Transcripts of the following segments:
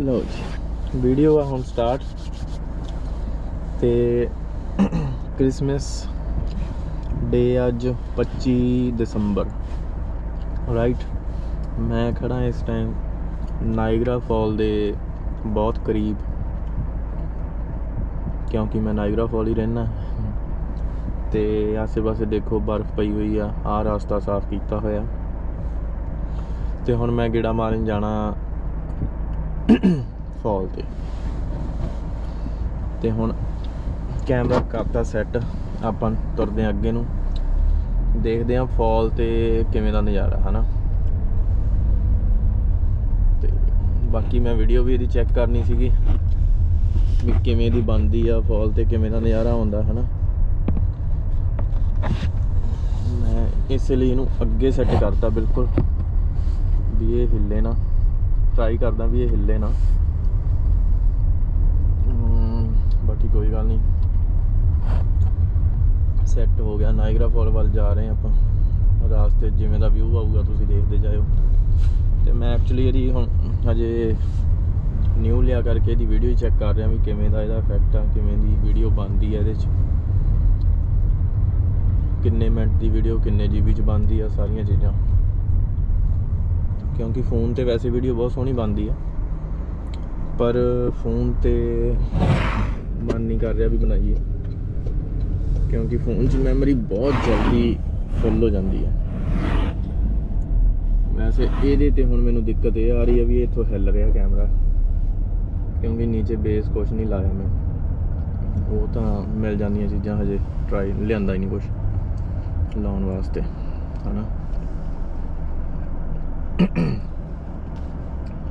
ਲਓ ਜੀ ਵੀਡੀਓ ਆ ਹੁਣ ਸਟਾਰਟ ਤੇ ਕ੍ਰਿਸਮਸ ਡੇ ਅੱਜ 25 ਦਸੰਬਰ ਰਾਈਟ ਮੈਂ ਖੜਾ ਇਸ ਟਾਈਮ ਨਾਇਗਰਾ ਫਾਲ ਦੇ ਬਹੁਤ ਕਰੀਬ, ਕਿਉਂਕਿ ਮੈਂ ਨਾਇਗਰਾ ਫਾਲ ਹੀ ਰਹਿਣਾ ਤੇ ਆਸੇ-ਪਾਸੇ ਦੇਖੋ ਬਰਫ਼ ਪਈ ਹੋਈ ਆ ਆ ਰਸਤਾ ਸਾਫ਼ ਕੀਤਾ ਹੋਇਆ। ਤੇ ਹੁਣ ਮੈਂ ਗੇੜਾ ਮਾਰਨ ਜਾਣਾ ਫਾਲ ਤੇ ਤੇ ਹੁਣ ਕੈਮਰਾ ਕਰਤਾ ਸੈੱਟ ਆਪਾਂ ਤੁਰਦੇ ਹਾਂ ਅੱਗੇ ਨੂੰ। ਦੇਖਦੇ ਹਾਂ ਫਾਲ ਤੇ ਕਿਵੇਂ ਦਾ ਨਜ਼ਾਰਾ, ਹਨਾ? ਤੇ ਬਾਕੀ ਮੈਂ ਵੀਡੀਓ ਵੀ ਇਹਦੀ ਚੈੱਕ ਕਰਨੀ ਸੀਗੀ, ਵੀ ਕਿਵੇਂ ਦੀ ਬਣਦੀ ਆ ਫਾਲ ਤੇ ਕਿਵੇਂ ਦਾ ਨਜ਼ਾਰਾ ਆਉਂਦਾ, ਹਨਾ? ਮੈਂ ਇਸ ਲਈ ਇਹਨੂੰ ਅੱਗੇ ਸੈੱਟ ਕਰਤਾ, ਬਿਲਕੁਲ। ਵੀ ਇਹ ਹਿੱਲੇ ਨਾ। ਟਰਾਈ ਕਰਦਾ ਵੀ ਇਹ ਹਿੱਲੇ ਨਾ। ਬਾਕੀ ਕੋਈ ਗੱਲ ਨਹੀਂ। ਸੈੱਟ ਹੋ ਗਿਆ। ਨਾਇਗਰਾ ਫਾਲ ਵੱਲ ਜਾ ਰਹੇ ਹਾਂ ਆਪਾਂ। ਰਾਸਤੇ ਜਿਵੇਂ ਦਾ ਵਿਊ ਆਊਗਾ, ਤੁਸੀਂ ਦੇਖਦੇ ਜਾਇਓ। ਤੇ ਮੈਂ ਐਕਚੁਅਲੀ ਇਹਦੀ ਹੁਣ ਹਜੇ ਨਿਊ ਲਿਆ ਕਰਕੇ ਇਹਦੀ ਵੀਡੀਓ ਚੈੱਕ ਕਰ ਰਿਹਾ ਵੀ ਕਿਵੇਂ ਦਾ ਇਹਦਾ ਇਫੈਕਟ ਆ, ਕਿਵੇਂ ਦੀ ਵੀਡੀਓ ਬਣਦੀ ਹੈ ਇਹਦੇ 'ਚ। ਕਿੰਨੇ ਮਿੰਟ ਦੀ ਵੀਡੀਓ ਕਿੰਨੇ ਜੀਬੀ 'ਚ ਬਣਦੀ ਆ, ਸਾਰੀਆਂ ਚੀਜ਼ਾਂ। ਕਿਉਂਕਿ ਫੋਨ ਤੇ ਵੈਸੇ ਵੀਡੀਓ ਬਹੁਤ ਸੋਹਣੀ ਬਣਦੀ ਆ। ਪਰ ਫੋਨ ਤੇ ਮਨ ਨਹੀਂ ਕਰ ਰਿਹਾ ਵੀ ਬਣਾਈਏ। ਕਿਉਂਕਿ ਫੋਨ 'ਚ ਮੈਮਰੀ ਬਹੁਤ ਜਲਦੀ ਫੁੱਲ ਹੋ ਜਾਂਦੀ ਹੈ ਵੈਸੇ ਇਹਦੇ ਤੇ ਹੁਣ ਮੈਨੂੰ ਦਿੱਕਤ ਇਹ ਆ ਰਹੀ ਹੈ ਵੀ ਇੱਥੋਂ ਹਿੱਲ ਰਿਹਾ ਕੈਮਰਾ ਕਿਉਂਕਿ ਨੀਚੇ ਬੇਸ ਕੁਝ ਨਹੀਂ ਲਾਇਆ ਮੈਂ। ਉਹ ਤਾਂ ਮਿਲ ਜਾਂਦੀਆਂ ਚੀਜ਼ਾਂ ਹਜੇ ਟਰਾਈ ਲਿਆਂਦਾ ਹੀ ਨਹੀਂ ਕੁਝ ਲਾਉਣ ਵਾਸਤੇ, ਹਨਾ?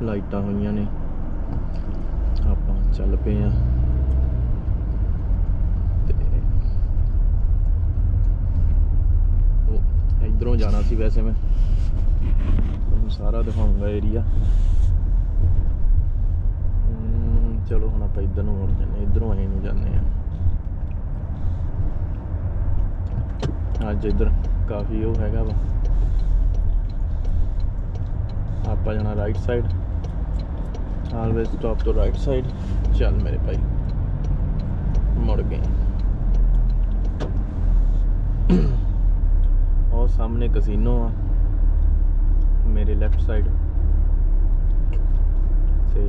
ਲਾਈਟਾਂ ਹੋਈਆਂ ਨੇ। ਆਪਾਂ ਚੱਲ ਪਏ ਆ। ਤੇ ਇਧਰੋਂ ਜਾਣਾ ਸੀ ਵੈਸੇ ਮੈਂ। ਤੁਹਾਨੂੰ ਸਾਰਾ ਦਿਖਾਉਂਗਾ ਏਰੀਆ ਚਲੋ ਹੁਣ ਆਪਾਂ ਇੱਧਰ ਨੂੰ ਮੁੜ ਜਾਂਦੇ ਇਧਰੋਂ ਆਏ ਨੂੰ ਜਾਂਦੇ ਆ ਅੱਜ ਇੱਧਰ ਕਾਫੀ ਉਹ ਹੈਗਾ ਵਾ। ਆਪਾਂ ਜਾਣਾ ਰਾਈਟ ਸਾਈਡ ਆਲਵੇਸ ਸਟਾਪ ਤੋਂ ਰਾਈਟ ਸਾਈਡ ਚੱਲ ਮੇਰੇ ਭਾਈ। ਮੁੜ ਗਏ। ਉਹ ਸਾਹਮਣੇ ਕਸੀਨੋ ਆ। ਮੇਰੇ ਲੈਫਟ ਸਾਈਡ ਤੇ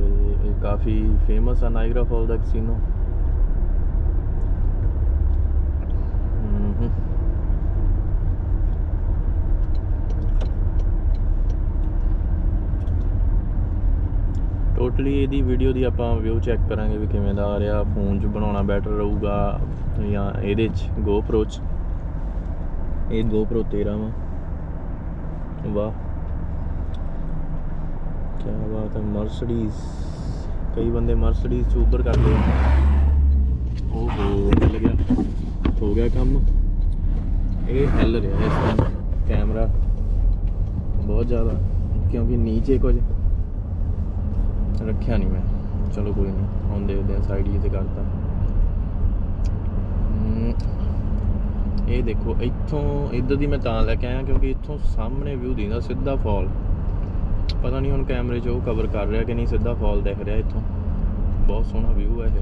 ਇਹ ਕਾਫੀ ਫੇਮਸ ਆ ਨਾਇਗਰਾ ਫਾਲ ਦਾ ਕਸੀਨੋ ਹੂੰ ਟੋਟਲੀ ਇਹਦੀ ਵੀਡੀਓ ਦੀ ਆਪਾਂ ਵਿਊ ਚੈੱਕ ਕਰਾਂਗੇ ਵੀ ਕਿਵੇਂ ਦਾ ਆ ਰਿਹਾ ਫੋਨ 'ਚ ਬਣਾਉਣਾ ਬੈਟਰ ਰਹੂਗਾ ਜਾਂ ਇਹਦੇ 'ਚ, GoPro 'ਚ। ਇਹ GoPro 13 ਵਾ। ਵਾਹ। ਕੀ ਬਾਤ ਹੈ ਮਰਸੀਡੀਜ਼ ਕਈ ਬੰਦੇ ਮਰਸੀਡੀਜ਼ 'ਚ ਉਬਰ ਕਰਦੇ ਆ। ਓਹੋ ਮਿਲ ਗਿਆ। ਹੋ ਗਿਆ ਕੰਮ। ਇਹ ਹਿੱਲ ਰਿਹਾ ਇਸ ਟਾਈਮ ਕੈਮਰਾ ਬਹੁਤ ਜ਼ਿਆਦਾ, ਕਿਉਂਕਿ ਨੀਚੇ ਕੁਝ ਰੱਖਿਆ ਨਹੀਂ ਮੈਂ। ਚਲੋ ਕੋਈ ਨਹੀਂ, ਹੁਣ ਦੇਖਦੇ ਆ ਸਾਈਡ ਹੀ ਤੇ। ਕਰਤਾ ਇਹ ਦੇਖੋ, ਇੱਥੋਂ, ਇੱਧਰ ਦੀ ਮੈਂ ਤਾਂ ਲੈ ਕੇ ਆਇਆ ਕਿਉਂਕਿ ਇੱਥੋਂ ਸਾਹਮਣੇ ਵਿਊ ਦਿੰਦਾ ਸਿੱਧਾ ਫਾਲ ਪਤਾ ਨਹੀਂ ਹੁਣ ਕੈਮਰੇ 'ਚ ਉਹ ਕਵਰ ਕਰ ਰਿਹਾ ਕਿ ਨਹੀਂ, ਸਿੱਧਾ ਫਾਲ ਦਿਖ ਰਿਹਾ ਇੱਥੋਂ। ਬਹੁਤ ਸੋਹਣਾ ਵਿਊ ਹੈ ਇਹ।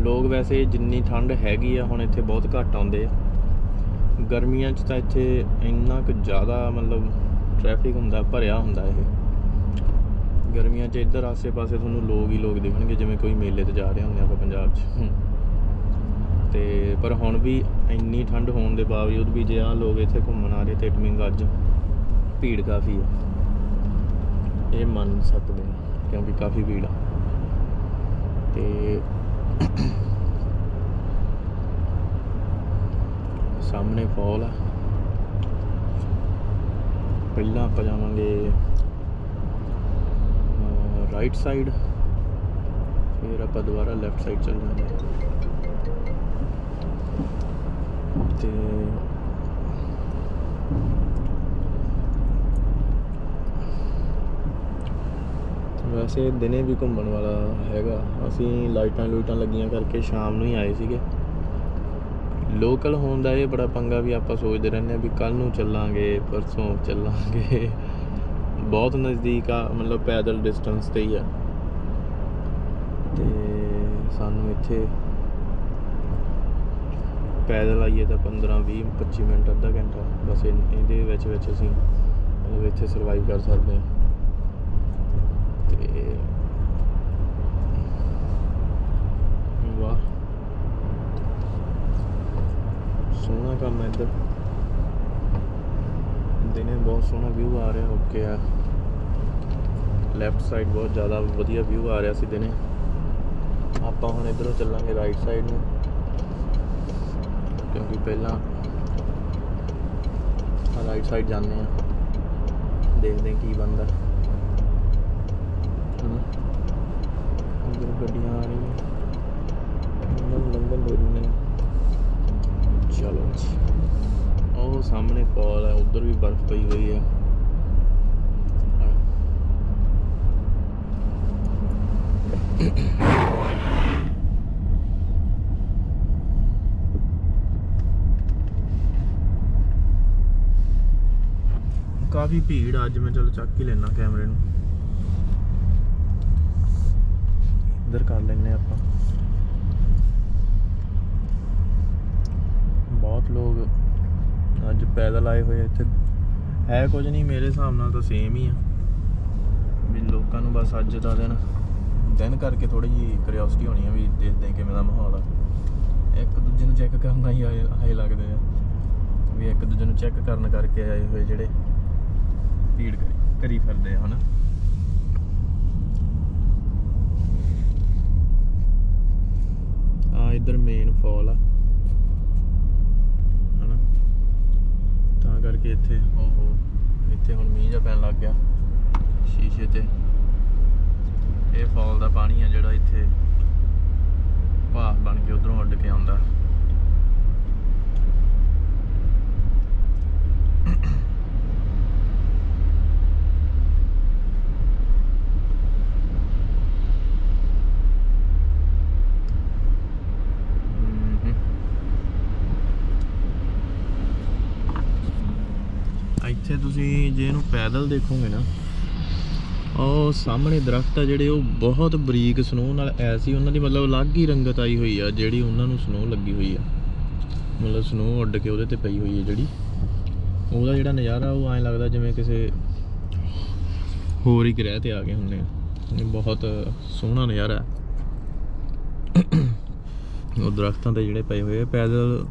ਲੋਕ ਵੈਸੇ ਜਿੰਨੀ ਠੰਡ ਹੈਗੀ ਆ, ਹੁਣ ਇੱਥੇ ਬਹੁਤ ਘੱਟ ਆਉਂਦੇ ਆ। ਗਰਮੀਆਂ 'ਚ ਤਾਂ ਇੱਥੇ ਇੰਨਾ ਕੁ ਜ਼ਿਆਦਾ ਮਤਲਬ ਟ੍ਰੈਫਿਕ ਹੁੰਦਾ, ਭਰਿਆ ਹੁੰਦਾ ਇਹ। ਗਰਮੀਆਂ 'ਚ ਇੱਧਰ ਆਸੇ-ਪਾਸੇ ਤੁਹਾਨੂੰ ਲੋਕ ਹੀ ਲੋਕ ਦਿਖਣਗੇ ਜਿਵੇਂ ਕੋਈ ਮੇਲੇ ਤੇ ਜਾ ਰਹੇ ਹੁੰਦੇ ਆਪਾਂ ਪੰਜਾਬ 'ਚ। ਤੇ ਪਰ ਹੁਣ ਵੀ ਇੰਨੀ ਠੰਡ ਹੋਣ ਦੇ ਬਾਵਜੂਦ ਵੀ ਜੇ ਆ ਲੋਕ ਇੱਥੇ ਘੁੰਮਣ ਆ ਰਹੇ ਤੇ ਇਟ ਮੀਨਸ ਅੱਜ ਭੀੜ ਕਾਫੀ ਆ। ਇਹ ਮੰਨ ਸਕਦੇ ਆ ਕਿਉਂਕਿ ਕਾਫੀ ਭੀੜ ਆ। ਤੇ ਸਾਹਮਣੇ ਫਾਲ ਆ। ਪਹਿਲਾਂ ਆਪਾਂ ਜਾਵਾਂਗੇ ਰਾਈਟ ਸਾਈਡ ਫਿਰ ਆਪਾਂ ਦੁਬਾਰਾ ਲੈਫਟ ਸਾਈਡ ਚੱਲ ਜਾਵਾਂਗੇ ਤੇ ਵੈਸੇ ਦਿਨੇ ਵੀ ਘੁੰਮਣ ਵਾਲਾ ਹੈਗਾ। ਅਸੀਂ ਲਾਈਟਾਂ ਲੂਟਾਂ ਲੱਗੀਆਂ ਕਰਕੇ ਸ਼ਾਮ ਨੂੰ ਹੀ ਆਏ ਸੀਗੇ। ਲੋਕਲ ਹੋਣ ਦਾ ਇਹ ਬੜਾ ਪੰਗਾ ਵੀ ਆਪਾਂ ਸੋਚਦੇ ਰਹਿੰਦੇ ਆ ਵੀ ਕੱਲ ਨੂੰ ਚੱਲਾਂਗੇ, ਪਰਸੋਂ ਚੱਲਾਂਗੇ। ਬਹੁਤ ਨਜ਼ਦੀਕ ਆ, ਮਤਲਬ ਪੈਦਲ ਡਿਸਟੈਂਸ ਤੇ ਹੀ ਆ। ਤੇ ਸਾਨੂੰ ਇੱਥੇ ਪੈਦਲ ਆਈਏ ਤਾਂ 15 20 25 ਮਿੰਟ, ਅੱਧਾ ਘੰਟਾ, ਬਸ ਇਹਦੇ ਵਿੱਚ ਵਿੱਚ ਅਸੀਂ ਮਤਲਬ ਇੱਥੇ ਸਰਵਾਈਵ ਕਰ ਸਕਦੇ ਹਾਂ। ਤੇ ਵਾਹ। ਸੋਹਣਾ ਕੰਮ ਹੈ ਇੱਧਰ। ਦਿਨੇ ਬਹੁਤ ਸੋਹਣਾ ਵਿਊ ਆ ਰਿਹਾ ਓਕੇ ਆ। ਲੈਫਟ ਸਾਈਡ ਬਹੁਤ ਜ਼ਿਆਦਾ ਵਧੀਆ ਵਿਊ ਆ ਰਿਹਾ ਸੀ ਦਿਨੇ। ਆਪਾਂ ਹੁਣ ਇਧਰੋਂ ਚੱਲਾਂਗੇ ਰਾਈਟ ਸਾਈਡ ਨੂੰ, ਕਿਉਂਕਿ ਪਹਿਲਾਂ ਰਾਈਟ ਸਾਈਡ ਜਾਂਦੇ ਆ ਦੇਖਦੇ ਹਾਂ ਕੀ ਬਣਦਾ। ਹਨਾ? ਅੰਦਰ ਗੱਡੀਆਂ ਆ ਰਹੀਆਂ। ਲੰਘਣ ਲੰਘਣ ਦੇ ਨੇ ਚਲੋ ਜੀ। ਉਹ ਸਾਹਮਣੇ ਫਾਲ ਹੈ ਉਧਰ ਵੀ ਬਰਫ਼ ਪਈ ਹੋਈ ਹੈ। ਕਾਫੀ ਭੀੜ ਆ, ਅੱਜ ਮੈਂ ਚਲੋ ਚੱਕ ਹੀ ਲੈਣਾ ਕੈਮਰੇ ਨੂੰ। ਇੱਧਰ ਕਰ ਲੈਨੇ ਆਪਾਂ। ਬਹੁਤ ਲੋਕ ਅੱਜ ਪੈਦਲ ਆਏ ਹੋਏ ਇੱਥੇ। ਹੈ ਕੁਝ ਨਹੀਂ, ਮੇਰੇ ਹਿਸਾਬ ਨਾਲ ਤਾਂ ਸੇਮ ਹੀ ਆ। ਵੀ ਲੋਕਾਂ ਨੂੰ ਬਸ ਅੱਜ ਦਾ ਦਿਨ ਦਿਨ ਕਰਕੇ ਥੋੜੀ ਜਿਹੀ ਕਿਉਰਿਓਸਿਟੀ ਹੋਣੀ ਆ ਵੀ ਦੇਖਦੇ ਕਿਵੇਂ ਦਾ ਮਾਹੌਲ ਆ। ਇੱਕ ਦੂਜੇ ਨੂੰ ਚੈੱਕ ਕਰਨ ਹੀ ਆਏ ਲੱਗਦੇ ਆ। ਵੀ ਇੱਕ ਦੂਜੇ ਨੂੰ ਚੈੱਕ ਕਰਨ ਕਰਕੇ ਆਏ ਹੋਏ ਜਿਹੜੇ ਭੀੜ ਕਰੀ ਕਰੀ ਫਿਰਦੇ ਆ, ਹਨਾ। ਆ ਇਧਰ ਮੇਨ ਫਾਲ ਆ ਹਨਾ ਤਾਂ ਕਰਕੇ ਇੱਥੇ। ਓਹੋ, ਇੱਥੇ ਹੁਣ ਮੀਂਹ ਜਿਹਾ ਪੈਣ ਲੱਗ ਗਿਆ। ਸ਼ੀਸ਼ੇ ਤੇ। ਇਹ ਫਾਲ ਦਾ ਪਾਣੀ ਆ ਜਿਹੜਾ ਇੱਥੇ ਭਾਫ ਬਣ ਕੇ ਉਧਰੋਂ ਉੱਡ ਕੇ ਆਉਂਦਾ। ਇੱਥੇ ਤੁਸੀਂ ਜੇ ਇਹਨੂੰ ਪੈਦਲ ਦੇਖੋਗੇ ਨਾ, ਉਹ ਸਾਹਮਣੇ ਦਰਖਤ ਆ ਜਿਹੜੇ ਉਹ ਬਹੁਤ ਬਰੀਕ ਸਨੋ ਨਾਲ ਐਸੀ ਉਹਨਾਂ ਦੀ ਮਤਲਬ ਅਲੱਗ ਹੀ ਰੰਗਤ ਆਈ ਹੋਈ ਆ, ਜਿਹੜੀ ਉਹਨਾਂ ਨੂੰ ਸਨੋ ਲੱਗੀ ਹੋਈ ਆ। ਮਤਲਬ ਸਨੋ ਉੱਡ ਕੇ ਉਹਦੇ ਤੇ ਪਈ ਹੋਈ ਹੈ ਜਿਹੜੀ। ਉਹਦਾ ਜਿਹੜਾ ਨਜ਼ਾਰਾ, ਉਹ ਐਂ ਲੱਗਦਾ ਜਿਵੇਂ ਕਿਸੇ ਹੋਰ ਹੀ ਗ੍ਰਹਿ ਤੇ ਆ ਗਏ ਹੁੰਦੇ ਆ। ਇਹ ਬਹੁਤ ਸੋਹਣਾ ਨਜ਼ਾਰਾ। ਉਹ ਦਰਖਤਾਂ ਤੇ ਜਿਹੜੇ ਪਏ ਹੋਏ ਆ, ਪੈਦਲ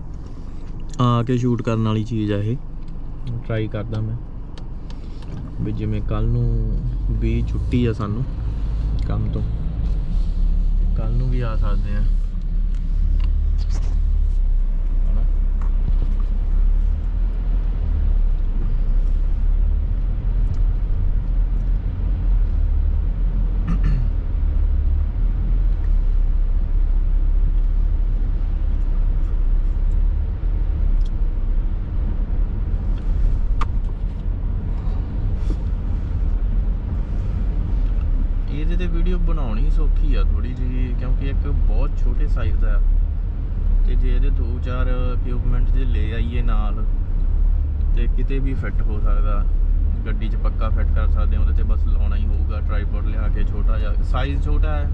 ਆ ਕੇ ਸ਼ੂਟ ਕਰਨ ਵਾਲੀ ਚੀਜ਼ ਆ ਇਹ। ਟਰਾਈ ਕਰਦਾ ਮੈਂ। ਵੀ ਜਿਵੇਂ ਕੱਲ ਨੂੰ ਵੀ ਛੁੱਟੀ ਆ ਸਾਨੂੰ ਕੰਮ ਤੋਂ ਕੱਲ ਨੂੰ ਵੀ ਆ ਸਕਦੇ ਆ। ਇਹਦੇ ਤੇ ਵੀਡੀਓ ਬਣਾਉਣੀ ਸੌਖੀ ਆ ਥੋੜੀ ਜਿਹੀ, ਕਿਉਂਕਿ ਇੱਕ ਬਹੁਤ ਛੋਟੇ ਸਾਈਜ਼ ਦਾ ਆ। ਤੇ ਜੇ ਇਹਦੇ ਦੋ ਚਾਰ ਇਕਵਿਪਮੈਂਟ ਜੇ ਲੈ ਆਈਏ ਨਾਲ, ਤੇ ਕਿਤੇ ਵੀ ਫਿੱਟ ਹੋ ਸਕਦਾ। ਗੱਡੀ 'ਚ ਪੱਕਾ ਫਿੱਟ ਕਰ ਸਕਦੇ ਉਹਦੇ ਤੇ ਬਸ ਲਾਉਣਾ ਹੀ ਹੋਊਗਾ ਟ੍ਰਾਈਪੋਡ ਲਿਆ ਕੇ ਛੋਟਾ ਜਿਹਾ ਸਾਈਜ਼ ਛੋਟਾ ਹੈ।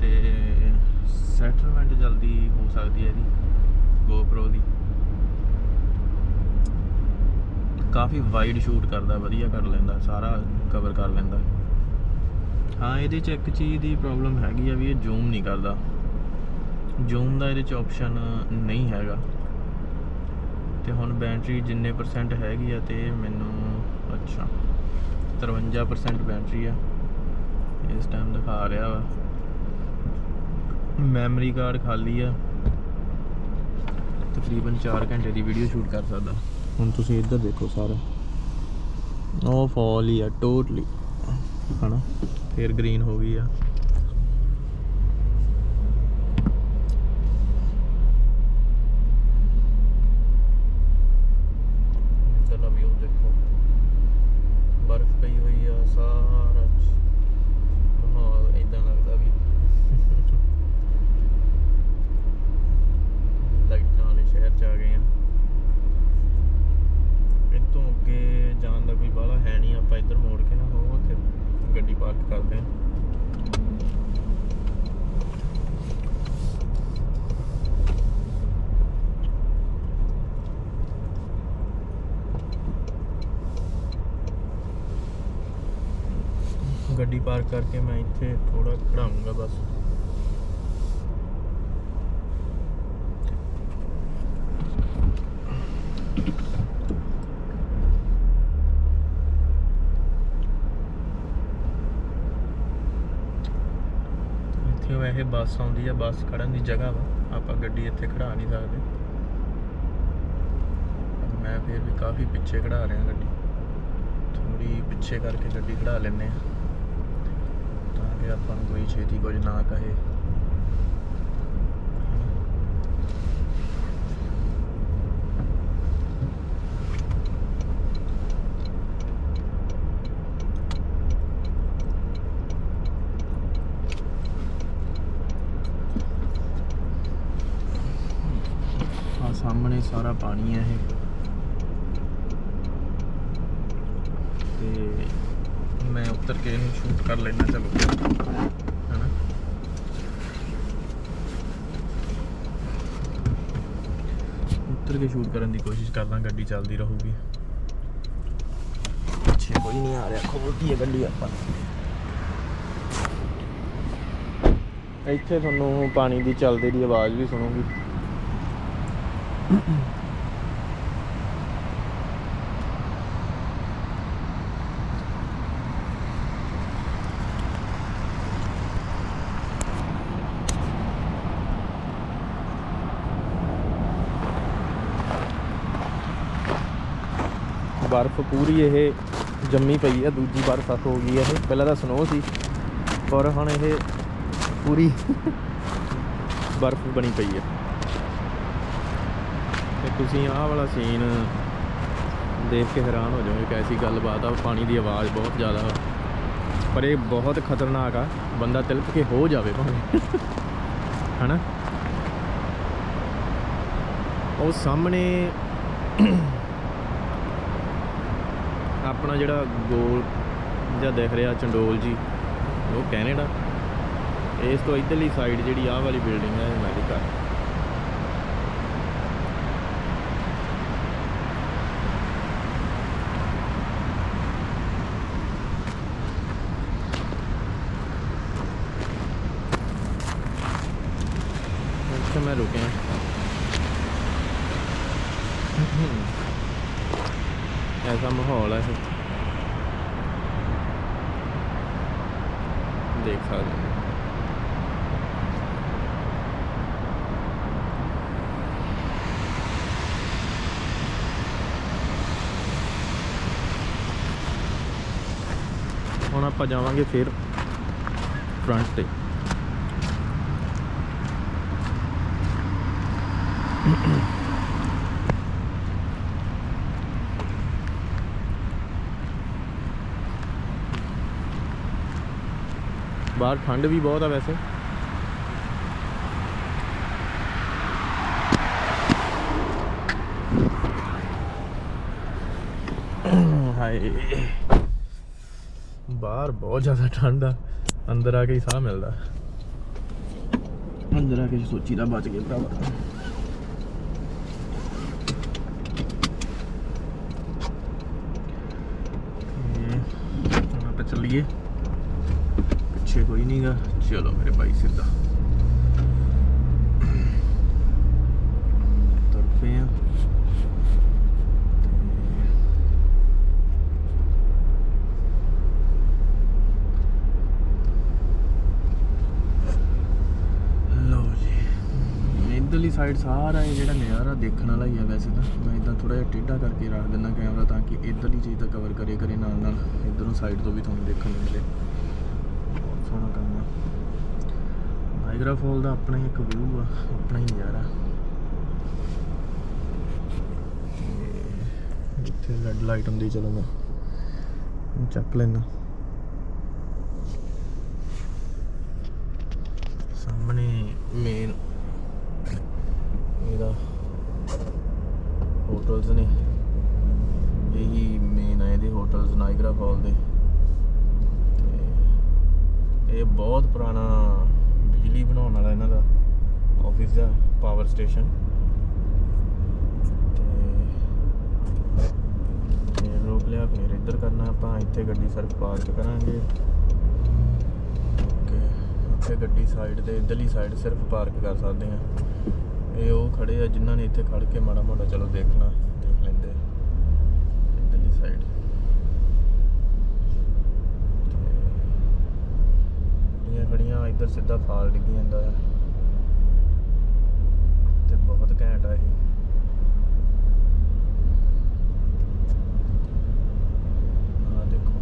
ਤੇ ਸੈਟਲਮੈਂਟ ਜਲਦੀ ਹੋ ਸਕਦੀ ਹੈ ਇਹਦੀ, GoPro ਦੀ। ਕਾਫੀ ਵਾਈਡ ਸ਼ੂਟ ਕਰਦਾ, ਵਧੀਆ ਕਰ ਲੈਂਦਾ, ਸਾਰਾ ਕਵਰ ਕਰ ਲੈਂਦਾ। ਹਾਂ, ਇਹਦੇ ਚ ਇੱਕ ਚੀਜ਼ ਦੀ ਪ੍ਰੋਬਲਮ ਹੈਗੀ ਆ ਵੀ ਇਹ ਜ਼ੂਮ ਨਹੀਂ ਕਰਦਾ। ਜ਼ੂਮ ਦਾ ਇਹਦੇ ਚ ਆਪਸ਼ਨ ਨਹੀਂ ਹੈਗਾ। ਤੇ ਹੁਣ ਬੈਟਰੀ ਜਿੰਨੇ ਪਰਸੈਂਟ ਹੈਗੀ ਆ ਤੇ ਮੈਨੂੰ, ਅੱਛਾ 53% ਬੈਟਰੀ ਆ। ਇਸ ਟਾਈਮ ਦਿਖਾ ਰਿਹਾ ਵਾ। ਮੈਮਰੀ ਕਾਰਡ ਖਾਲੀ ਆ। ਤਕਰੀਬਨ 4 ਘੰਟੇ ਦੀ ਵੀਡੀਓ ਸ਼ੂਟ ਕਰ ਸਕਦਾ। ਹੁਣ ਤੁਸੀਂ ਇੱਧਰ ਦੇਖੋ ਸਾਰਾ। ਉਹ ਫਾਲ ਹੀ ਆ ਟੋਟਲੀ ਹਨਾ ਫਿਰ ਗ੍ਰੀਨ ਹੋ ਗਈ ਆ ਇੱਧਰਲਾ view ਦੇਖੋ ਬਰਫ਼ ਪਈ ਹੋਈ ਆ ਸਾਰਾ ਮਾਹੌਲ ਇਦਾਂ ਲੱਗਦਾ ਵੀ ਲਾਈਟਾਂ ਵਾਲੇ ਸ਼ਹਿਰ ਚ ਆ ਗਏ ਆ ਇੱਥੋਂ ਅੱਗੇ ਜਾਣ ਦਾ ਕੋਈ ਬਾਹਲਾ ਹੈ ਨਹੀਂ ਆਪਾਂ ਇੱਧਰ ਮੋੜ ਕਰਦੇ ਹਾਂ ਗੱਡੀ ਪਾਰਕ ਕਰਕੇ ਮੈਂ ਇੱਥੇ ਥੋੜਾ ਖੜਾਉਂਗਾ ਬਸ। ਇੱਥੇ ਵੈਸੇ ਬੱਸ ਆਉਂਦੀ ਆ, ਬੱਸ ਖੜਨ ਦੀ ਜਗ੍ਹਾ ਵਾ, ਆਪਾਂ ਗੱਡੀ ਇੱਥੇ ਖੜਾ ਨਹੀਂ ਸਕਦੇ। ਪਰ ਮੈਂ ਫਿਰ ਵੀ ਕਾਫੀ ਪਿੱਛੇ ਖੜਾ ਰਿਹਾ ਗੱਡੀ। ਥੋੜੀ ਪਿੱਛੇ ਕਰਕੇ ਗੱਡੀ ਖੜਾ ਲੈਨੇ ਆ ਤਾਂ ਕਿ ਆਪਾਂ ਨੂੰ ਕੋਈ ਛੇਤੀ ਕੁਝ ਨਾ ਕਹੇ ਆ ਸਾਹਮਣੇ ਸਾਰਾ ਪਾਣੀ ਹੈ ਇਹ ਤੇ ਮੈਂ ਉੱਤਰ ਕੇ ਇਹਨੂੰ ਸ਼ੂਟ ਕਰ ਲੈਣਾ ਚਲੋ। ਹਨਾ? ਉੱਤਰ ਕੇ ਸ਼ੂਟ ਕਰਨ ਦੀ ਕੋਸ਼ਿਸ਼ ਕਰਦਾ, ਗੱਡੀ ਚੱਲਦੀ ਰਹੂਗੀ। ਪਿੱਛੇ ਕੋਈ ਨਹੀਂ ਆ ਰਿਹਾ ਖੋਲਦੀ ਹੈ ਗੱਡੀ ਆਪਾਂ। ਇੱਥੇ ਤੁਹਾਨੂੰ ਪਾਣੀ ਦੀ ਚੱਲਦੇ ਦੀ ਆਵਾਜ਼ ਵੀ ਸੁਣੂਗੀ। ਬਰਫ਼ ਪੂਰੀ ਇਹ ਜੰਮੀ ਪਈ ਹੈ, ਦੂਜੀ ਬਰਫ਼ ਹੋ ਗਈ ਹੈ ਇਹ। ਪਹਿਲਾਂ ਤਾਂ ਸਨੋ ਸੀ, ਪਰ ਹੁਣ ਇਹ ਪੂਰੀ ਬਰਫ਼ ਬਣੀ ਪਈ ਹੈ। ਤੇ ਤੁਸੀਂ ਆਹ ਵਾਲਾ ਸੀਨ ਦੇਖ ਕੇ ਹੈਰਾਨ ਹੋ ਜਾਓਗੇ ਕਿ ਐਸੀ ਗੱਲਬਾਤ ਆ, ਪਾਣੀ ਦੀ ਆਵਾਜ਼ ਬਹੁਤ ਜ਼ਿਆਦਾ। ਪਰ ਇਹ ਬਹੁਤ ਖਤਰਨਾਕ ਆ, ਬੰਦਾ ਤਿਲਕ ਕੇ ਹੋ ਜਾਵੇ ਭਾਵੇਂ। ਹਨਾ? ਉਹ ਸਾਹਮਣੇ ਆਪਣਾ ਜਿਹੜਾ ਗੋਲ ਜਾਂ ਦਿਖ ਰਿਹਾ ਚੰਡੋਲ ਜੀ, ਉਹ ਕੈਨੇਡਾ। ਇਸ ਤੋਂ ਇਧਰਲੀ ਸਾਈਡ ਜਿਹੜੀ ਆਹ ਵਾਲੀ ਬਿਲਡਿੰਗ ਹੈ, ਇਹ ਅਮਰੀਕਾ। ਇੱਥੇ ਮੈਂ ਰੁਕਿਆ। ਐਸਾ ਮਾਹੌਲ ਹੈ ਇਹ ਦੇਖ ਸਕਦੇ ਹੋ ਹੁਣ ਆਪਾਂ ਜਾਵਾਂਗੇ ਫਿਰ ਫਰੰਟ ਤੇ। ਬਾਹਰ ਠੰਡ ਵੀ ਬਹੁਤ ਆ ਵੈਸੇ। ਹਾਏ। ਬਾਹਰ ਬਹੁਤ ਜ਼ਿਆਦਾ ਠੰਡ ਆ। ਅੰਦਰ ਆ ਕੇ ਹੀ ਸਾਹ ਮਿਲਦਾ। ਅੰਦਰ ਆ ਕੇ ਸੋਚੀਦਾ ਬਚ ਗਏ ਭਰਾਵਾ। ਚੱਲੀਏ। ਪਿੱਛੇ ਕੋਈ ਨਹੀਂਗਾ ਚਲੋ ਮੇਰੇ ਭਾਈ ਸਿੱਧਾ ਤੁਰ ਪਏ ਆ ਲਓ ਜੀ ਇਧਰਲੀ ਸਾਈਡ ਸਾਰਾ ਇਹ ਜਿਹੜਾ ਨਜ਼ਾਰਾ ਦੇਖਣ ਵਾਲਾ ਹੀ ਆ ਵੈਸੇ ਤਾਂ। ਮੈਂ ਇਦਾਂ ਥੋੜਾ ਜਿਹਾ ਟੇਢਾ ਕਰਕੇ ਰੱਖ ਦਿੰਦਾ ਕੈਮਰਾ ਤਾਂ ਕਿ ਇਧਰਲੀ ਚੀਜ਼ ਤਾਂ ਕਵਰ ਕਰੇ ਕਰੇ ਨਾਲ ਨਾਲ ਇਧਰੋਂ ਸਾਈਡ ਤੋਂ ਵੀ ਤੁਹਾਨੂੰ ਦੇਖਣ ਨੂੰ ਮਿਲੇ। ਬਹੁਤ ਸੋਹਣਾ ਕੰਮ ਆ। ਨਾਇਗਰਾ ਫਾਲ ਦਾ ਆਪਣਾ ਹੀ ਇੱਕ ਵਿਊ ਆ, ਆਪਣਾ ਹੀ ਨਜ਼ਾਰਾ। ਤੇ ਇੱਥੇ ਰੈੱਡ ਲਾਈਟ ਹੁੰਦੀ, ਚਲੋ ਮੈਂ ਚੱਕ ਲੈਣਾ ਸਾਹਮਣੇ ਮੇਨ ਇਹਦਾ ਹੋਟਲਸ ਨੇ। ਇਹੀ ਮੇਨ ਆ ਇਹਦੇ ਹੋਟਲਸ ਨਾਇਗਰਾ ਫਾਲ ਦੇ। ਤੇ ਇਹ ਬਹੁਤ ਪੁਰਾਣਾ ਬਿਜਲੀ ਬਣਾਉਣ ਵਾਲਾ ਇਹਨਾਂ ਦਾ ਆਫਿਸ ਦਾ ਪਾਵਰ ਸਟੇਸ਼ਨ ਤੇ ਇਹ ਰੋਕ ਲਿਆ, ਫਿਰ ਇੱਧਰ ਕਰਨਾ ਆਪਾਂ, ਇੱਥੇ ਗੱਡੀ ਸਿਰਫ ਪਾਰਕ ਕਰਾਂਗੇ। ਓਕੇ, ਉੱਥੇ ਗੱਡੀ ਸਾਈਡ ਤੇ, ਇਧਰਲੀ ਸਾਈਡ ਸਿਰਫ ਪਾਰਕ ਕਰ ਸਕਦੇ ਆ ਇਹ ਉਹ ਖੜੇ ਆ ਜਿਨ੍ਹਾਂ ਨੇ ਇੱਥੇ ਖੜ ਕੇ ਮਾੜਾ ਮੋਟਾ ਚਲੋ ਦੇਖਣਾ, ਦੇਖ ਲੈਂਦੇ ਇਧਰਲੀ ਸਾਈਡ ਇਹ ਖੜੀਆਂ, ਇੱਧਰ ਸਿੱਧਾ ਫਾਲ ਡਿੱਗੀ ਜਾਂਦਾ ਹੈ ਤੇ ਬਹੁਤ ਘੈਂਟ ਆ ਇਹ ਆਹ ਦੇਖੋ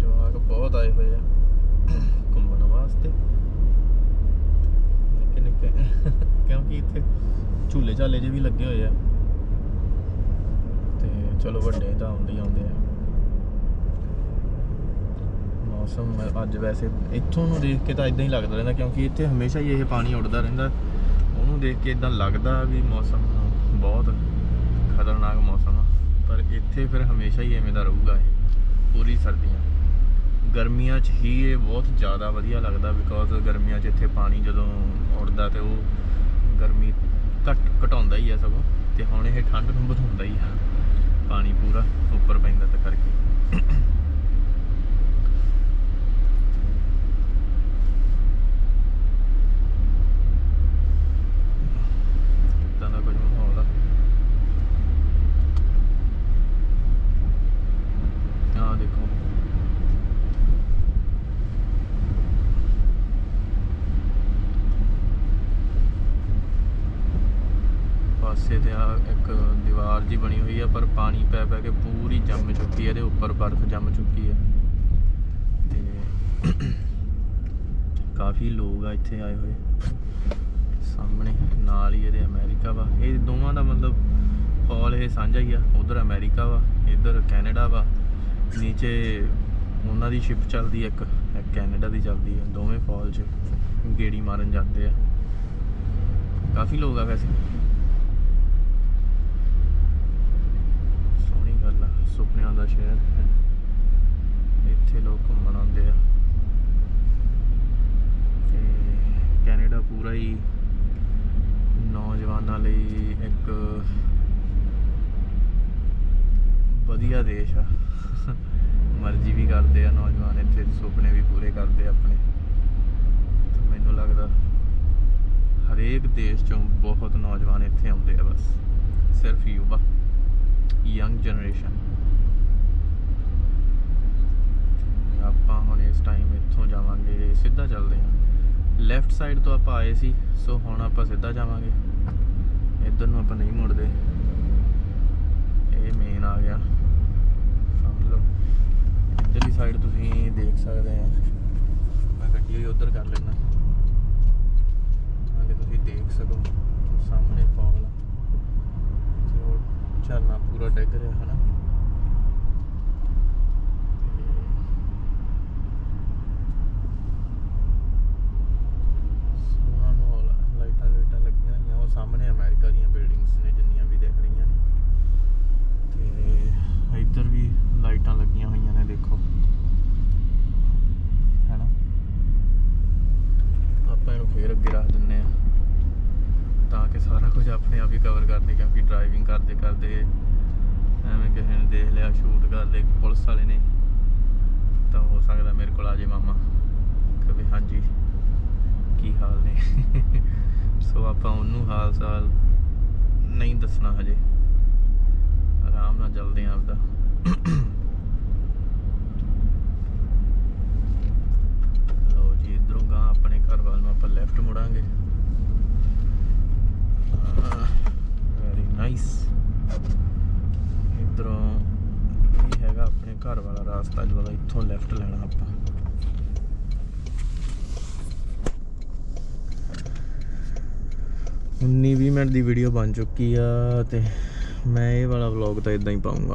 ਜਵਾਕ ਬਹੁਤ ਆਏ ਹੋਏ ਆ ਘੁੰਮਣ ਵਾਸਤੇ ਨਿੱਕੇ ਨਿੱਕੇ ਕਿਉਂਕਿ ਇੱਥੇ ਝੂਲੇ ਝਾਲੇ ਜੇ ਵੀ ਲੱਗੇ ਹੋਏ ਆ ਤੇ ਚਲੋ ਵੱਡੇ ਤਾਂ ਆਉਂਦੇ ਹੀ ਆਉਂਦੇ ਆ ਮੌਸਮ ਅੱਜ ਵੈਸੇ ਇੱਥੋਂ ਨੂੰ ਦੇਖ ਕੇ ਤਾਂ ਇਦਾਂ ਹੀ ਲੱਗਦਾ ਰਹਿੰਦਾ, ਕਿਉਂਕਿ ਇੱਥੇ ਹਮੇਸ਼ਾ ਹੀ ਇਹ ਪਾਣੀ ਉੱਡਦਾ ਰਹਿੰਦਾ। ਉਹਨੂੰ ਦੇਖ ਕੇ ਇਦਾਂ ਲੱਗਦਾ ਵੀ ਮੌਸਮ ਬਹੁਤ ਖਤਰਨਾਕ ਮੌਸਮ ਆ। ਪਰ ਇੱਥੇ ਫਿਰ ਹਮੇਸ਼ਾ ਹੀ ਐਵੇਂ ਦਾ ਰਹੂਗਾ ਇਹ, ਪੂਰੀ ਸਰਦੀਆਂ। ਗਰਮੀਆਂ 'ਚ ਹੀ ਇਹ ਬਹੁਤ ਜ਼ਿਆਦਾ ਵਧੀਆ ਲੱਗਦਾ ਬਿਕੋਜ਼ ਗਰਮੀਆਂ 'ਚ ਇੱਥੇ ਪਾਣੀ ਜਦੋਂ ਉੱਡਦਾ ਤੇ ਉਹ ਗਰਮੀ ਘਟ ਘਟਾਉਂਦਾ ਹੀ ਆ ਸਗੋਂ, ਤੇ ਹੁਣ ਇਹ ਠੰਡ ਨੂੰ ਵਧਾਉਂਦਾ ਹੀ ਆ। ਪਾਣੀ ਪੂਰਾ ਉੱਪਰ ਪੈਂਦਾ ਤਾਂ ਕਰਕੇ ਇਦਾਂ ਦਾ ਕੁਝ ਮਾਹੌਲ ਆ ਆਹ ਦੇਖੋ ਪਾਸੇ ਤੇ ਆ ਇੱਕ ਦੀਵਾਰ ਜੀ ਬਣੀ ਹੋਈ ਆ, ਪਰ ਪਾਣੀ ਪੈ ਪੈ ਕੇ ਪੂਰੀ ਜੰਮ ਚੁੱਕੀ ਹੈ ਇਹਦੇ ਉੱਪਰ ਬਰਫ਼ ਜੰਮ ਚੁੱਕੀ ਹੈ ਤੇ ਕਾਫੀ ਲੋਕ ਆ ਇੱਥੇ ਆਏ ਹੋਏ। ਸਾਹਮਣੇ ਨਾਲ ਹੀ ਇਹਦੇ ਅਮਰੀਕਾ ਵਾ। ਇਹ ਦੋਵਾਂ ਦਾ ਮਤਲਬ ਫਾਲ ਇਹ ਸਾਂਝਾ ਹੀ ਆ, ਉਧਰ ਅਮਰੀਕਾ ਵਾ, ਇੱਧਰ ਕੈਨੇਡਾ ਵਾ। ਨੀਚੇ ਉਹਨਾਂ ਦੀ ਸ਼ਿਪ ਚੱਲਦੀ ਇੱਕ ਇੱਕ ਕੈਨੇਡਾ ਦੀ ਚੱਲਦੀ ਆ, ਦੋਵੇਂ ਫਾਲ 'ਚ ਗੇੜੀ ਮਾਰਨ ਜਾਂਦੇ ਆ। ਕਾਫੀ ਲੋਕ ਆ ਵੈਸੇ ਸੋਹਣੀ ਗੱਲ ਆ ਸੁਪਨਿਆਂ ਦਾ ਸ਼ਹਿਰ ਹੈ। ਇੱਥੇ ਲੋਕ ਘੁੰਮਣ ਆਉਂਦੇ ਆ। ਤੇ ਕੈਨੇਡਾ ਪੂਰਾ ਹੀ ਨੌਜਵਾਨਾਂ ਲਈ ਇੱਕ ਵਧੀਆ ਦੇਸ਼ ਆ। ਮਰਜ਼ੀ ਵੀ ਕਰਦੇ ਆ ਨੌਜਵਾਨ, ਇੱਥੇ ਸੁਪਨੇ ਵੀ ਪੂਰੇ ਕਰਦੇ ਆਪਣੇ। ਤੇ ਮੈਨੂੰ ਲੱਗਦਾ ਹਰੇਕ ਦੇਸ਼ ਚੋਂ ਬਹੁਤ ਨੌਜਵਾਨ ਇੱਥੇ ਆਉਂਦੇ ਆ ਬਸ। ਸਿਰਫ ਯੁਵਾ, ਯੰਗ ਜਨਰੇਸ਼ਨ। ਆਪਾਂ ਹੁਣ ਇਸ ਟਾਈਮ ਇੱਥੋਂ ਜਾਵਾਂਗੇ, ਸਿੱਧਾ ਚੱਲਦੇ ਹਾਂ। ਲੈਫਟ ਸਾਈਡ ਤੋਂ ਆਪਾਂ ਆਏ ਸੀ ਸੋ ਹੁਣ ਆਪਾਂ ਸਿੱਧਾ ਜਾਵਾਂਗੇ। ਇੱਧਰ ਨੂੰ ਆਪਾਂ ਨਹੀਂ ਮੁੜਦੇ। ਇਹ ਮੇਨ ਆ ਗਿਆ। ਸਮਝ ਲਓ। ਇੱਧਰਲੀ ਸਾਈਡ ਤੁਸੀਂ ਦੇਖ ਸਕਦੇ ਆ ਮੈਂ ਗੱਡੀ ਵੀ ਉਧਰ ਕਰ ਲੈਣਾ ਤਾਂ ਕਿ ਤੁਸੀਂ ਦੇਖ ਸਕੋ। ਸਾਹਮਣੇ ਫਾਲ ਆ। ਤੇ ਉਹ ਝਰਨਾ ਪੂਰਾ ਡਿੱਗ ਰਿਹਾ ਹੈ ਨਾ ਸੋਹਣਾ ਮਾਹੌਲ ਆ ਲਾਈਟਾਂ ਲਾਈਟਾਂ ਲੱਗੀਆਂ ਹੋਈਆਂ ਉਹ ਸਾਹਮਣੇ ਅਮਰੀਕਾ ਦੀਆਂ ਬਿਲਡਿੰਗਸ ਨੇ ਜਿੰਨੀਆਂ ਵੀ ਦਿਖ ਰਹੀਆਂ ਨੇ। ਤੇ ਇੱਧਰ ਵੀ ਲਾਈਟਾਂ ਲੱਗੀਆਂ ਹੋਈਆਂ ਨੇ, ਦੇਖੋ। ਹੈਨਾ? ਆਪਾਂ ਇਹਨੂੰ ਫੇਰ ਅੱਗੇ ਰੱਖ ਦਿੰਨੇ ਆ ਤਾਂ ਕਿ ਸਾਰਾ ਕੁਝ ਆਪਣੇ ਆਪ ਹੀ ਕਵਰ ਕਰਦੇ ਕਿਉਂਕਿ ਡਰਾਈਵਿੰਗ ਕਰਦੇ ਕਰਦੇ ਐਵੇਂ ਕਿਸੇ ਨੇ ਦੇਖ ਲਿਆ ਸ਼ੂਟ ਕਰਦੇ ਪੁਲਿਸ ਵਾਲੇ ਨੇ, ਤਾਂ ਹੋ ਸਕਦਾ ਮੇਰੇ ਕੋਲ ਆ ਜੇ ਮਾਮਾ। ਕਿ ਹਾਂਜੀ, ਕੀ ਹਾਲ ਨੇ? ਸੋ ਆਪਾਂ ਉਹਨੂੰ ਹਾਲ ਸਾਲ ਨਹੀਂ ਦੱਸਣਾ ਹਜੇ। ਆਰਾਮ ਨਾਲ ਚੱਲਦੇ ਆਂ ਆਪਦਾ। ਲਓ ਜੀ, ਇਧਰੋਂ ਗਾਂ ਆਪਣੇ ਘਰ ਵੱਲ ਨੂੰ ਆਪਾਂ ਲੈਫਟ ਮੁੜਾਂਗੇ। ਵੈਰੀ ਨਾਈਸ ਇਧਰੋਂ ਇਹ ਹੈਗਾ ਆਪਣੇ ਘਰ ਵਾਲਾ ਰਾਸਤਾ ਜਿਹੜਾ ਇੱਥੋਂ ਲੈਫਟ ਲੈਣਾ ਆਪਾਂ। ਉੱਨੀ 20 ਮਿੰਟ ਦੀ ਵੀਡੀਓ ਬਣ ਚੁੱਕੀ ਆ ਤੇ ਮੈਂ ਇਹ ਵਾਲਾ ਵਲੌਗ ਤਾਂ ਇਦਾਂ ਹੀ ਪਾਉਂਗਾ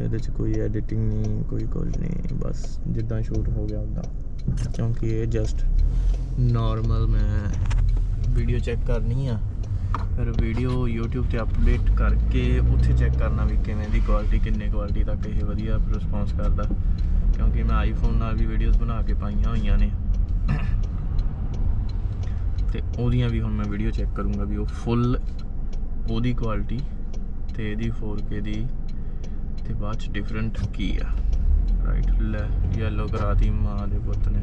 ਇਹਦੇ 'ਚ ਕੋਈ ਐਡੀਟਿੰਗ ਨਹੀਂ ਕੋਈ ਕੁਝ ਨਹੀਂ ਬਸ ਜਿੱਦਾਂ ਸ਼ੂਟ ਹੋ ਗਿਆ ਉਦਾਂ ਕਿਉਂਕਿ ਇਹ ਜਸਟ ਨਾਰਮਲ ਮੈਂ ਵੀਡੀਓ ਚੈੱਕ ਕਰਨੀ ਆ। ਫਿਰ ਵੀਡੀਓ YouTube ਤੇ ਅਪਡੇਟ ਕਰਕੇ ਉੱਥੇ ਚੈੱਕ ਕਰਨਾ ਵੀ ਕਿਵੇਂ ਦੀ ਕੁਆਲਿਟੀ ਕਿੰਨੇ ਕੁਆਲਿਟੀ ਤੱਕ ਇਹ ਵਧੀਆ ਰਿਸਪੌਂਸ ਕਰਦਾ। ਕਿਉਂਕਿ ਮੈਂ ਆਈਫੋਨ ਨਾਲ ਵੀ ਵੀਡੀਓਜ਼ ਬਣਾ ਕੇ ਪਾਈਆਂ ਹੋਈਆਂ ਨੇ। ਤੇ ਉਹਦੀਆਂ ਵੀ ਹੁਣ ਮੈਂ ਵੀਡੀਓ ਚੈੱਕ ਕਰੂੰਗਾ ਵੀ ਉਹ ਫੁੱਲ ਉਹਦੀ ਕੁਆਲਿਟੀ ਤੇ ਇਹਦੀ 4K ਦੀ ਤੇ ਬਾਅਦ ਚ ਡਿਫਰੈਂਟ ਕੀ ਆ। ਰਾਈਟ ਲੈ ਯੈਲੋ ਕਰਾਤੀ ਮਾਂ ਦੇ ਪੁੱਤ ਨੇ।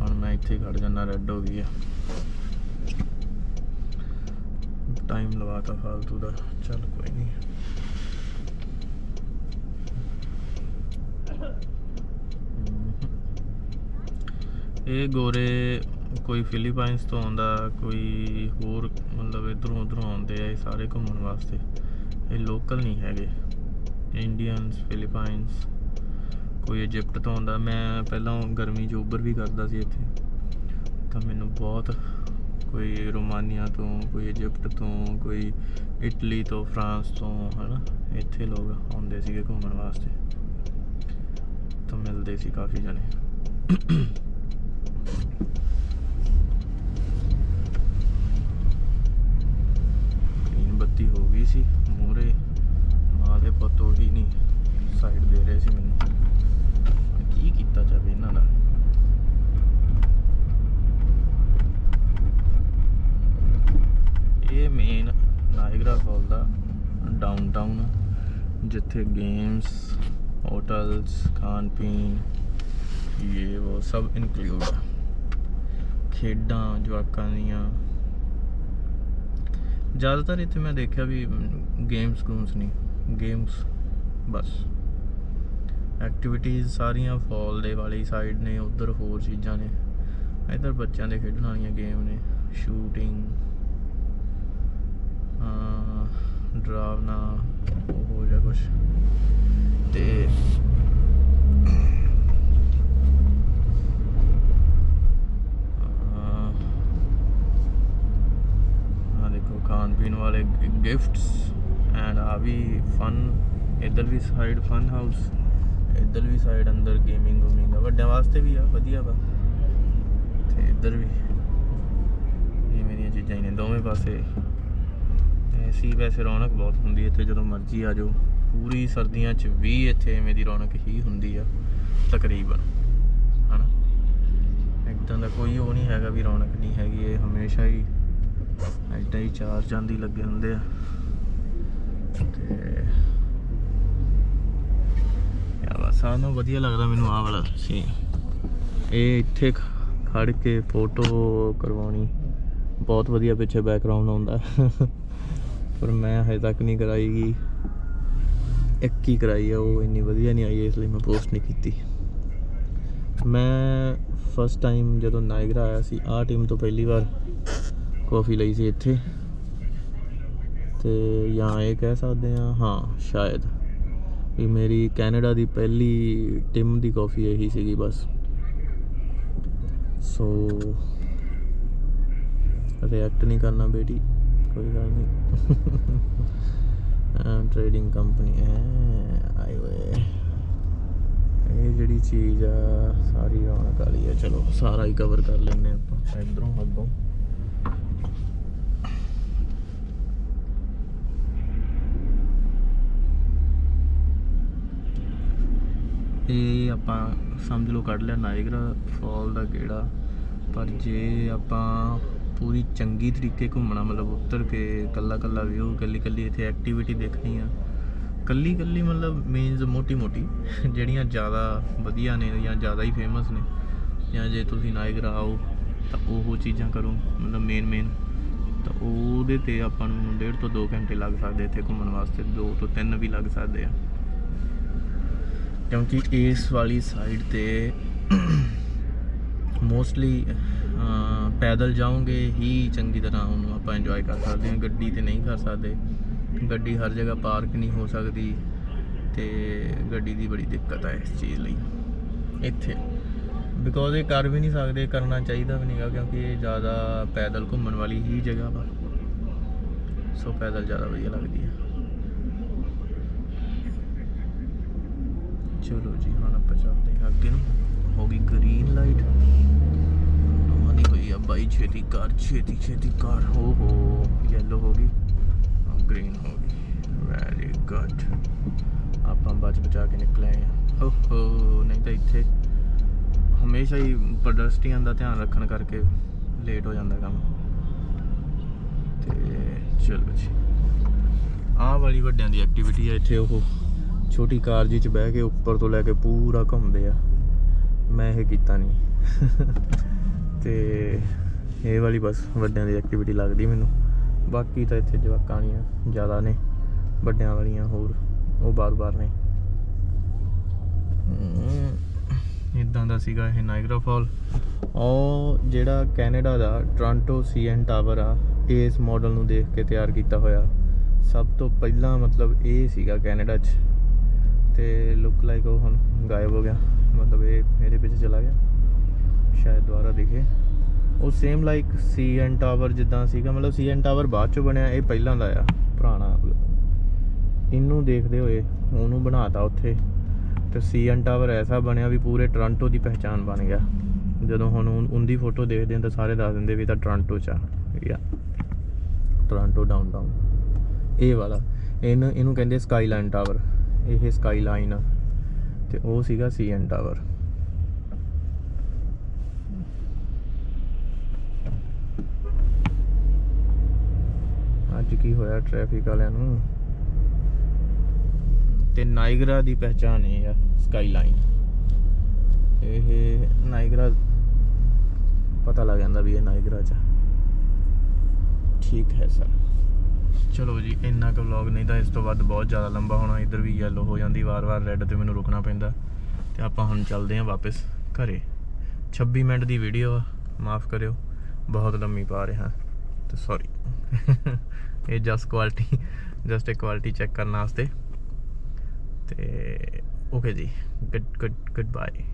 ਹੁਣ ਮੈਂ ਇੱਥੇ ਖੜ ਜਾਣਾ ਰੈੱਡ ਹੋ ਗਈ ਆ। ਟਾਈਮ ਲਵਾਤਾ ਫਾਲਤੂ ਦਾ। ਚੱਲ ਕੋਈ ਨਹੀਂ ਇਹ ਗੋਰੇ ਕੋਈ ਫਿਲੀਪਾਈਨਸ ਤੋਂ ਆਉਂਦਾ, ਕੋਈ ਹੋਰ ਮਤਲਬ ਇਧਰੋਂ ਉਧਰੋਂ ਆਉਂਦੇ ਆ, ਇਹ ਸਾਰੇ ਘੁੰਮਣ ਵਾਸਤੇ। ਇਹ ਲੋਕਲ ਨਹੀਂ ਹੈਗੇ। ਇੰਡੀਅਨਸ ਫਿਲੀਪਾਈਨਸ ਕੋਈ ਇਜਿਪਟ ਤੋਂ ਆਉਂਦਾ। ਮੈਂ ਪਹਿਲਾਂ ਗਰਮੀ 'ਚ ਉਬਰ ਵੀ ਕਰਦਾ ਸੀ ਇੱਥੇ। ਤਾਂ ਮੈਨੂੰ ਬਹੁਤ ਕੋਈ ਰੋਮਾਨੀਆ ਤੋਂ, ਕੋਈ ਇਜਿਪਟ ਤੋਂ, ਕੋਈ ਇਟਲੀ ਤੋਂ ਫਰਾਂਸ ਤੋਂ, ਹਨਾ, ਇੱਥੇ ਲੋਕ ਆਉਂਦੇ ਸੀਗੇ ਘੁੰਮਣ ਵਾਸਤੇ। ਤਾਂ ਮਿਲਦੇ ਸੀ ਕਾਫੀ ਜਣੇ ਗ੍ਰੀਨ ਬੱਤੀ ਹੋ ਗਈ ਸੀ ਮੂਰੇ ਮਾਂ ਦੇ ਪੁੱਤ ਉਹੀ ਨਹੀਂ ਸਾਈਡ ਦੇ ਰਹੇ ਸੀ ਮੈਨੂੰ ਕੀ ਕੀਤਾ ਜਾਵੇ ਇਹਨਾਂ ਦਾ ਇਹ ਮੇਨ ਨਾਇਗਰਾ ਫਾਲ ਦਾ ਡਾਊਨਟਾਊਨ ਇੱਥੇ ਗੇਮਸ ਹੋਟਲਸ ਖਾਣ ਪੀਣ, ਇਹ ਉਹ ਸਭ ਇਨਕਲੂਡ ਆ। ਖੇਡਾਂ, ਜਵਾਕਾਂ ਦੀਆਂ। ਜ਼ਿਆਦਾਤਰ ਇੱਥੇ ਮੈਂ ਦੇਖਿਆ ਵੀ ਗੇਮਸ ਗੂਮਸ ਨਹੀਂ। ਗੇਮਸ ਬਸ। ਐਕਟੀਵਿਟੀਜ਼ ਸਾਰੀਆਂ ਫਾਲ ਦੇ ਵਾਲੀ ਸਾਈਡ ਨੇ, ਉਧਰ ਹੋਰ ਚੀਜ਼ਾਂ ਨੇ। ਇੱਧਰ ਬੱਚਿਆਂ ਦੇ ਖੇਡਣ ਵਾਲੀਆਂ ਗੇਮ ਨੇ। ਸ਼ੂਟਿੰਗ ਡਰਾਵਨਾ ਉਹ ਹੋ ਜਾ ਤੇ ਆ ਦੇਖੋ, ਖਾਣ ਪੀਣ ਵਾਲੇ ਗਿਫਟਸ ਐਂਡ ਆ ਵੀ ਫਨ ਇੱਧਰ ਵੀ ਸਾਈਡ ਫਨ ਹਾਊਸ ਇੱਧਰ ਵੀ ਸਾਈਡ ਅੰਦਰ ਗੇਮਿੰਗ ਗੂਮਿੰਗ ਆ। ਵੱਡਿਆਂ ਵਾਸਤੇ ਵੀ ਆ, ਵਧੀਆ ਵਾ। ਤੇ ਇੱਧਰ ਵੀ ਇਹ ਮੇਰੀਆਂ ਚੀਜ਼ਾਂ ਹੀ ਨੇ, ਦੋਵੇਂ ਪਾਸੇ। ਐਸੀ ਵੈਸੇ ਰੌਣਕ ਬਹੁਤ ਹੁੰਦੀ ਇੱਥੇ ਜਦੋਂ ਮਰਜ਼ੀ ਆ ਜਾਓ। ਪੂਰੀ ਸਰਦੀਆਂ 'ਚ ਵੀ ਇੱਥੇ ਐਵੇਂ ਦੀ ਰੌਣਕ ਹੀ ਹੁੰਦੀ ਆ, ਤਕਰੀਬਨ, ਹਨਾ? ਇੱਦਾਂ ਦਾ ਕੋਈ ਉਹ ਨਹੀਂ ਹੈਗਾ ਵੀ ਰੌਣਕ ਨਹੀਂ ਹੈਗੀ, ਇਹ ਹਮੇਸ਼ਾ ਹੀ ਐਡਾ ਹੀ ਚਾਰ ਚੰਦ ਲੱਗੇ ਹੁੰਦੇ ਆ। ਤੇ ਯਾ ਬਸ ਸਾਨੂੰ ਵਧੀਆ ਲੱਗਦਾ ਮੈਨੂੰ ਆਹ ਵਾਲਾ ਸੀ ਇਹ ਇੱਥੇ ਖੜ ਕੇ ਫੋਟੋ ਕਰਵਾਉਣੀ ਬਹੁਤ ਵਧੀਆ ਪਿੱਛੇ ਬੈਕਗ੍ਰਾਉਂਡ ਆਉਂਦਾ। ਪਰ ਮੈਂ ਹਜੇ ਤੱਕ ਨਹੀਂ ਕਰਾਈਗੀ ਇੱਕ ਹੀ ਕਰਾਈ ਆ, ਉਹ ਇੰਨੀ ਵਧੀਆ ਨਹੀਂ ਆਈ, ਇਸ ਲਈ ਮੈਂ ਪੋਸਟ ਨਹੀਂ ਕੀਤੀ। ਮੈਂ ਫਸਟ ਟਾਈਮ ਜਦੋਂ ਨਾਇਗਰਾ ਆਇਆ ਸੀ, ਆਹ ਟੀਮ ਤੋਂ ਪਹਿਲੀ ਵਾਰ ਕਾਫੀ ਲਈ ਸੀ ਇੱਥੇ। ਤੇ ਜਾਂ ਇਹ ਕਹਿ ਸਕਦੇ ਆ ਹਾਂ, ਸ਼ਾਇਦ। ਵੀ ਮੇਰੀ ਕੈਨੇਡਾ ਦੀ ਪਹਿਲੀ ਟੀਮ ਦੀ ਕਾਫੀ ਇਹੀ ਸੀਗੀ ਬਸ। ਸੋ ਰਿਐਕਟ ਨਹੀਂ ਕਰਨਾ ਬੇਟੀ, ਕੋਈ ਗੱਲ ਨਹੀਂ। ਟ੍ਰੇਡਿੰਗ ਕੰਪਨੀ ਹੈ ਆਏ ਓਏ ਇਹ ਜਿਹੜੀ ਚੀਜ਼ ਆ, ਸਾਰੀ ਰੌਣਕ ਵਾਲੀ ਆ। ਚਲੋ, ਸਾਰਾ ਹੀ ਕਵਰ ਕਰ ਲੈਨੇ ਆਪਾਂ। ਇਧਰੋਂ, ਅੱਗੋਂ। ਇਹ ਆਪਾਂ ਸਮਝ ਲਓ, ਕੱਢ ਲਿਆ ਨਾਇਗਰਾ ਫਾਲ ਦਾ ਕਿਹੜਾ। ਪਰ ਜੇ ਆਪਾਂ ਪੂਰੀ ਚੰਗੀ ਤਰੀਕੇ ਘੁੰਮਣਾ, ਮਤਲਬ ਉਤਰ ਕੇ ਕੱਲਾ ਕੱਲਾ ਵਿਊ ਕੱਲੀ ਕੱਲੀ ਇੱਥੇ ਐਕਟੀਵਿਟੀ ਦੇਖਣੀ ਆ। ਕੱਲੀ ਕੱਲੀ ਮਤਲਬ ਮੀਨਸ ਮੋਟੀ ਮੋਟੀ, ਜਿਹੜੀਆਂ ਜ਼ਿਆਦਾ ਵਧੀਆ ਨੇ ਜਾਂ ਜ਼ਿਆਦਾ ਹੀ ਫੇਮਸ ਨੇ, ਜਾਂ ਜੇ ਤੁਸੀਂ ਨਾਇਗਰਾ ਆਓ ਤਾਂ ਉਹ ਚੀਜ਼ਾਂ ਕਰੋ, ਮਤਲਬ ਮੇਨ ਮੇਨ ਤਾਂ ਉਹਦੇ ਤੇ ਆਪਾਂ ਨੂੰ ਡੇਢ ਤੋਂ 2 ਘੰਟੇ ਲੱਗ ਸਕਦੇ ਇੱਥੇ ਘੁੰਮਣ ਵਾਸਤੇ 2 ਤੋਂ 3 ਵੀ ਲੱਗ ਸਕਦੇ ਆ। ਕਿਉਂਕਿ ਇਸ ਵਾਲੀ ਸਾਈਡ ਤੇ ਮੋਸਟਲੀ ਪੈਦਲ ਜਾਓਗੇ ਹੀ ਚੰਗੀ ਤਰ੍ਹਾਂ ਉਹਨੂੰ ਆਪਾਂ ਇੰਜੋਏ ਕਰ ਸਕਦੇ ਹਾਂ। ਗੱਡੀ ਤੇ ਨਹੀਂ ਕਰ ਸਕਦੇ। ਗੱਡੀ ਹਰ ਜਗ੍ਹਾ ਪਾਰਕ ਨਹੀਂ ਹੋ ਸਕਦੀ ਤੇ ਗੱਡੀ ਦੀ ਬੜੀ ਦਿੱਕਤ ਹੈ ਇਸ ਚੀਜ਼ ਲਈ। ਇੱਥੇ। ਬਿਕੋਜ਼ ਇਹ ਕਰ ਵੀ ਨਹੀਂ ਸਕਦੇ, ਕਰਨਾ ਚਾਹੀਦਾ ਵੀ ਨਹੀਂਗਾ ਕਿਉਂਕਿ ਇਹ ਜ਼ਿਆਦਾ ਪੈਦਲ ਘੁੰਮਣ ਵਾਲੀ ਹੀ ਜਗ੍ਹਾ ਵਾ। ਸੋ ਪੈਦਲ ਜ਼ਿਆਦਾ ਵਧੀਆ ਲੱਗਦੀ ਹੈ ਚਲੋ ਜੀ, ਹੁਣ ਆਪਾਂ ਚੱਲਦੇ ਹਾਂ ਅੱਗੇ ਨੂੰ। ਹੋ ਗਈ ਗ੍ਰੀਨ ਲਾਈਟ ਉਹਨਾਂ ਕੋਈ ਆ ਬਾਈ, ਛੇਤੀ ਕਰ, ਛੇਤੀ ਛੇਤੀ ਕਰ। ਹੋ ਹੋ ਯੈਲੋ ਹੋ ਗਈ। ਗ੍ਰੀਨ ਹੋ ਗਈ। ਵੈਰੀ ਗੁੱਡ ਆਪਾਂ ਬਚ ਬਚਾ ਕੇ ਨਿਕਲੇ ਆ। ਹੋ ਹੋ, ਨਹੀਂ ਤਾਂ ਇੱਥੇ ਹਮੇਸ਼ਾ ਹੀ ਪੈਡਸਟਰੀਅਨ ਦਾ ਧਿਆਨ ਰੱਖਣ ਕਰਕੇ ਲੇਟ ਹੋ ਜਾਂਦਾ ਕੰਮ। ਤੇ ਚਲੋ ਜੀ ਆਹ ਵਾਲੀ ਵੱਡਿਆਂ ਦੀ ਐਕਟੀਵਿਟੀ ਹੈ ਇੱਥੇ ਉਹ। ਛੋਟੀ ਕਾਰ ਜੀ ਚ ਬਹਿ ਕੇ ਉੱਪਰ ਤੋਂ ਲੈ ਕੇ ਪੂਰਾ ਘੁੰਮਦੇ ਆ। ਮੈਂ ਇਹ ਕੀਤਾ ਨਹੀਂ ਤੇ ਇਹ ਵਾਲੀ ਬਸ ਵੱਡਿਆਂ ਦੀ ਐਕਟੀਵਿਟੀ ਲੱਗਦੀ ਮੈਨੂੰ। ਬਾਕੀ ਤਾਂ ਇੱਥੇ ਜਵਾਕਾਂ ਵਾਲੀਆਂ ਜ਼ਿਆਦਾ ਨੇ, ਵੱਡਿਆਂ ਵਾਲੀਆਂ ਹੋਰ, ਉਹ ਬਾਰ-ਬਾਰ ਨੇ। ਇਦਾਂ ਦਾ ਸੀਗਾ ਇਹ ਨਾਇਗਰਾ ਫਾਲ ਉਹ ਜਿਹੜਾ ਕੈਨੇਡਾ ਦਾ ਟੋਰਾਂਟੋ ਸੀਐਨ ਟਾਵਰ ਆ, ਇਸ ਮਾਡਲ ਨੂੰ ਦੇਖ ਕੇ ਤਿਆਰ ਕੀਤਾ ਹੋਇਆ। ਸਭ ਤੋਂ ਪਹਿਲਾਂ ਮਤਲਬ ਇਹ ਸੀਗਾ ਕੈਨੇਡਾ 'ਚ। ਤੇ ਲੁੱਕ ਲਾਈਕ ਉਹ ਹੁਣ ਗਾਇਬ ਹੋ ਗਿਆ। ਮਤਲਬ ਇਹ ਮੇਰੇ ਪਿੱਛੇ ਚਲਾ ਗਿਆ ਸ਼ਾਇਦ ਦੁਬਾਰਾ ਦਿਖੇ ਉਹ same like C N tower ਜਿੱਦਾਂ ਸੀਗਾ ਮਤਲਬ ਸੀ ਐਨ ਟਾਵਰ ਬਾਅਦ ਚੋਂ ਬਣਿਆ ਇਹ ਪਹਿਲਾਂ ਦਾ ਆ ਪੁਰਾਣਾ ਇਹਨੂੰ ਦੇਖਦੇ ਹੋਏ ਉਹਨੂੰ ਬਣਾਤਾ ਉੱਥੇ ਤੇ ਸੀਐਨ ਟਾਵਰ ਐਸਾ ਬਣਿਆ ਵੀ ਪੂਰੇ ਟੋਰਾਂਟੋ ਦੀ ਪਹਿਚਾਨ ਬਣ ਗਿਆ ਜਦੋਂ ਹੁਣ ਉਹਦੀ ਫੋਟੋ ਦੇਖਦੇ ਹਾਂ ਤਾਂ ਸਾਰੇ ਦੱਸ ਦਿੰਦੇ ਵੀ ਤਾਂ ਟੋਰਾਂਟੋ ਚ ਆ ਯਾ ਟੋਰਾਂਟੋ ਡਾਊਨਟਾਊਨ ਇਹ ਵਾਲਾ ਇਹਨੂੰ ਇਹਨੂੰ ਕਹਿੰਦੇ ਸਕਾਈਲਾਈਨ ਟਾਵਰ ਇਹ ਸਕਾਈਲਾਈਨ ਆ ਤੇ ਉਹ ਸੀਗਾ ਸੀਐਨ ਟਾਵਰ। ਅੱਜ ਕੀ ਹੋਇਆ ਟ੍ਰੈਫਿਕ ਵਾਲਿਆਂ ਨੂੰ? ਤੇ ਨਾਇਗਰਾ ਦੀ ਪਹਿਚਾਨ ਇਹ ਆ ਸਕਾਈਲਾਈਨ ਇਹ ਨਾਇਗਰਾ, ਪਤਾ ਲੱਗ ਜਾਂਦਾ ਵੀ ਇਹ ਨਾਇਗਰਾ ਚ ਠੀਕ ਹੈ ਸਰ। ਚਲੋ ਜੀ, ਇੰਨਾ ਕੁ ਵਲੌਗ ਨਹੀਂ ਤਾਂ ਇਸ ਤੋਂ ਵੱਧ ਬਹੁਤ ਜ਼ਿਆਦਾ ਲੰਬਾ ਹੋਣਾ, ਇੱਧਰ ਵੀ ਯੈਲੋ ਹੋ ਜਾਂਦੀ, ਵਾਰ-ਵਾਰ ਰੈੱਡ ਤੇ ਮੈਨੂੰ ਰੁਕਣਾ ਪੈਂਦਾ। ਤੇ ਆਪਾਂ ਹੁਣ ਚੱਲਦੇ ਆਂ ਵਾਪਸ ਘਰੇ। 26 ਮਿੰਟ ਦੀ ਵੀਡੀਓ ਆ, ਮਾਫ ਕਰਿਓ, ਬਹੁਤ ਲੰਮੀ ਪਾ ਰਿਹਾ, ਤੇ ਸੌਰੀ ਇਹ ਜਸਟ ਕੁਆਲਿਟੀ ਜਸਟ ਇੱਕ ਕੁਆਲਿਟੀ ਚੈੱਕ ਕਰਨ ਵਾਸਤੇ। ਤੇ ਓਕੇ ਜੀ ਗੁੱਡ ਗੁੱਡ ਗੁੱਡ ਬਾਏ